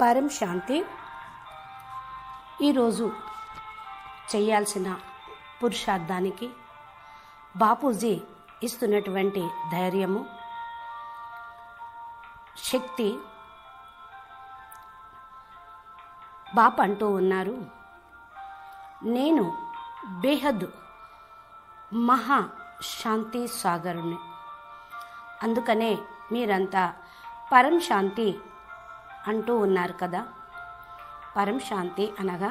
పరం శాంతి. ఈరోజు చేయాల్సిన పురుషార్థానికి బాపూజీ ఇస్తున్నటువంటి ధైర్యము శక్తి. బాప అంటూ ఉన్నారు నేను బేహద్ మహా శాంతి సాగరుని. అందుకనే మీరంతా పరం శాంతి అంటూ ఉన్నారు కదా. పరం శాంతి అనగా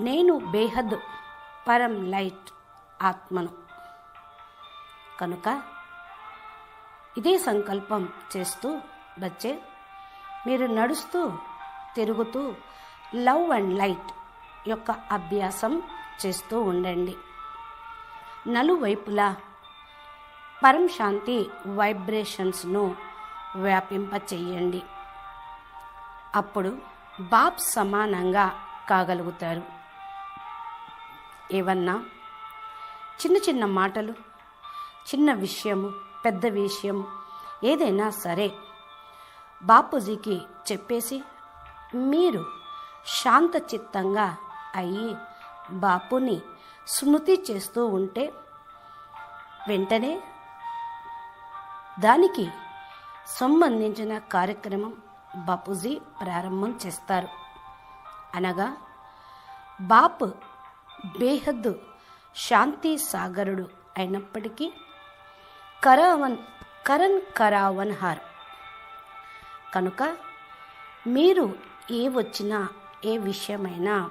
నేను బేహద్ పరం లైట్ ఆత్మను. కనుక ఇదే సంకల్పం చేస్తూ బచ్చే మీరు నడుస్తూ తిరుగుతూ లవ్ అండ్ లైట్ యొక్క అభ్యాసం చేస్తూ ఉండండి. నలువైపులా పరం శాంతి వైబ్రేషన్స్ను వ్యాపింపచేయండి. అప్పుడు బాబ్ సమానంగా కాగలుగుతారు. ఏవన్నా? చిన్న చిన్న మాటలు చిన్న విషయము పెద్ద విషయం ఏదైనా సరే. బాపూజీకి చెప్పేసి మీరు శాంత చిత్తంగా అయ్యి బాపుని స్మృతి చేస్తూ ఉంటే వెంటనే దానికి సంబంధించిన కార్యక్రమం బాపూజీ ప్రారంభం చేస్తారు. అనగా బాప్ బేహద్ శాంతి సాగరుడు అయినప్పటికీ కరావన్ కరణ్ కరావన్ హార్ కనుక మీరు ఏ వచ్చినా ఏ విషయమైనా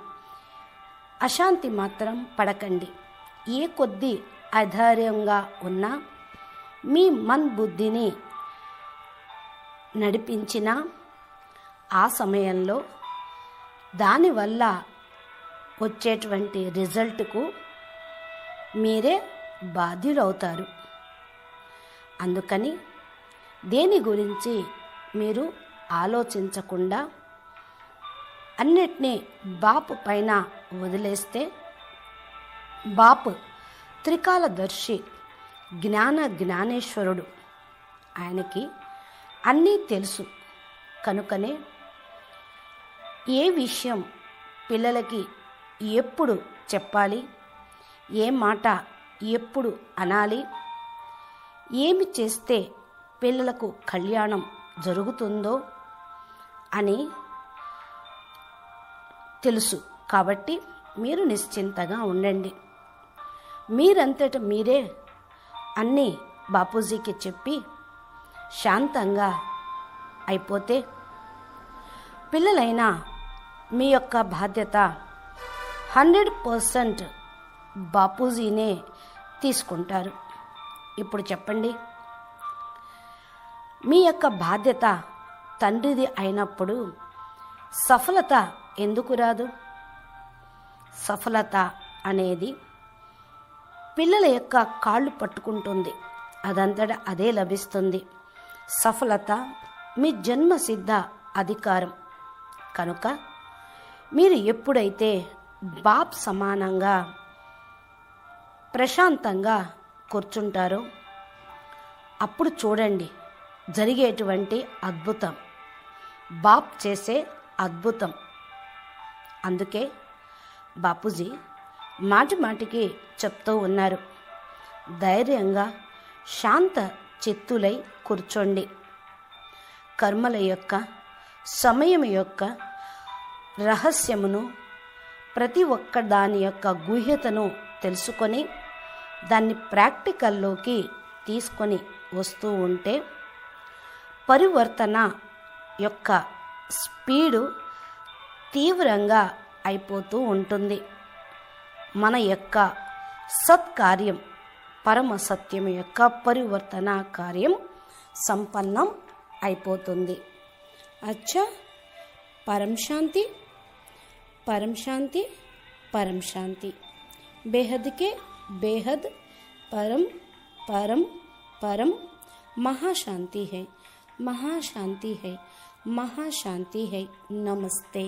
అశాంతి మాత్రం పడకండి. ఏ కొద్ది అధైర్యంగా ఉన్నా మీ మన్ బుద్ధిని నడిపించిన ఆ సమయంలో దానివల్ల వచ్చేటువంటి రిజల్ట్కు మీరే బాధ్యులవుతారు. అందుకని దేని గురించి మీరు ఆలోచించకుండా అన్నిటినీ బాపు పైన వదిలేస్తే బాపు త్రికాలదర్శి జ్ఞాన జ్ఞానేశ్వరుడు. ఆయనకి అన్నీ తెలుసు. కనుకనే ఏ విషయం పిల్లలకి ఎప్పుడు చెప్పాలి? ఏ మాట ఎప్పుడు అనాలి? ఏమి చేస్తే పిల్లలకు కళ్యాణం జరుగుతుందో అని తెలుసు. కాబట్టి మీరు నిశ్చింతగా ఉండండి. మీరంతట మీరే అన్నీ బాపూజీకి చెప్పి శాంతంగా అయిపోతే పిల్లలైనా మీ యొక్క బాధ్యత హండ్రెడ్ పర్సెంట్ బాపూజీనే తీసుకుంటారు. ఇప్పుడు చెప్పండి. మీ యొక్క బాధ్యత తండ్రిది అయినప్పుడు సఫలత ఎందుకు రాదు? సఫలత అనేది పిల్లల యొక్క కాళ్ళు పట్టుకుంటుంది. అదంతటా అదే లభిస్తుంది. సఫలత మీ జన్మసిద్ధ అధికారం. కనుక మీరు ఎప్పుడైతే బాప్ సమానంగా ప్రశాంతంగా కూర్చుంటారో అప్పుడు చూడండి జరిగేటువంటి అద్భుతం. బాప్ చేసే అద్భుతం. అందుకే బాపూజీ మాటి మాటికి చెప్తూ ఉన్నారు. ధైర్యంగా శాంత చిత్తులై కూర్చోండి. కర్మల యొక్క సమయం యొక్క రహస్యమును ప్రతి ఒక్క దాని యొక్క గుహ్యతను తెలుసుకొని దాన్ని ప్రాక్టికల్లోకి తీసుకొని వస్తూ ఉంటే పరివర్తన యొక్క స్పీడు తీవ్రంగా అయిపోతూ ఉంటుంది. మన యొక్క సత్కార్యం పరమ సత్యం యొక్క పరివర్తన కార్యం సంపన్నం అయిపోతుంది అచ్చా పరం శాంతి పరం శాంతి పరం శాంతి బేహద్కే బేహద్ పరం పరం పరం महाशांति है महाशांति है महाशांति है नमस्ते